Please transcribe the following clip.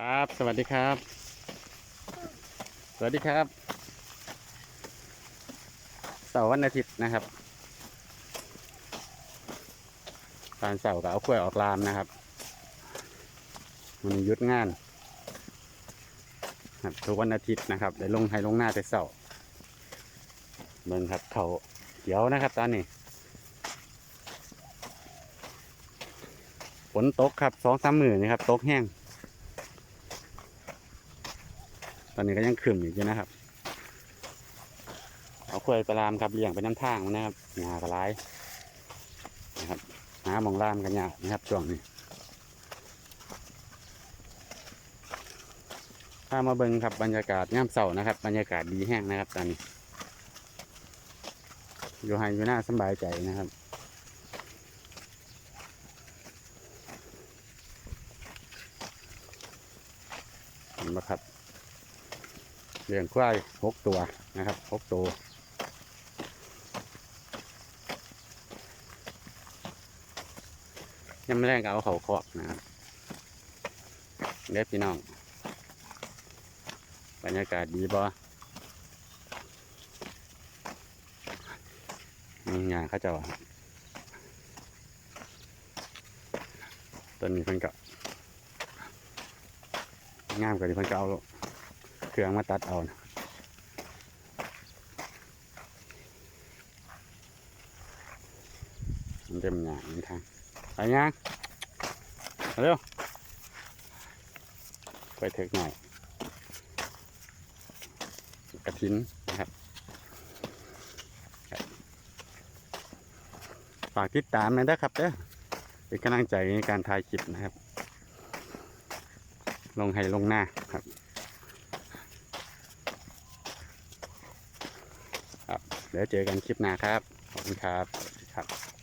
ครับ สวัสดีครับ สวัสดีครับ เสาร์วันอาทิตย์นะครับตอนเสาร์ก็เอากล้วยออกลามนะครับ มันยุดงานครับทุกวันอาทิตย์นะครับได้ลงให้ลงหน้าแต่เสาร์เบิ่งครับเขาเขียวนะครับตอนนี้ฝนตกครับสองสามหมื่นนี่ครับตกแห้ง ตอนนี้ก็ยังขึ้นอยู่ยนะครับ เอากล้วยไปลามครับเลี้ยงไปน้ำทางมันนะครับงากระไรนะครับหาหมองลามกันยากนะครับช่วงนี้ถ้ามาเบิ่งครับบรรยากาศย่ำเสานะครับ บรรยากาศดีแห้งนะครับตอนนี้อยู่ให้อยู่หน้าสบายใจนะครับเห็นไหมครับ เลี้ยงควายหกตัวนะครับหกตัวยังไม่แรงก็เอาเขาคอกนะครับเด็บพี่น้อง บรรยากาศดีบ่มีงานเขาเจะว่าต้นนี้เพิ่นก็งามกว่าที่เพิ่นก็เอา เครื่องมาตัดเอานะมันจะมีอย่างนี้ทางไปยังเร็วไปเถกหน่อยกระถินนะครับฝากติดตามนะนะครับเด้อเป็นกำลังใจในการถ่ายคลิปนะครับ ลงให้ลงหน้าครับ เดี๋ยวเจอกันคลิปหน้าครับ ขอบคุณครับสวัสดีครับ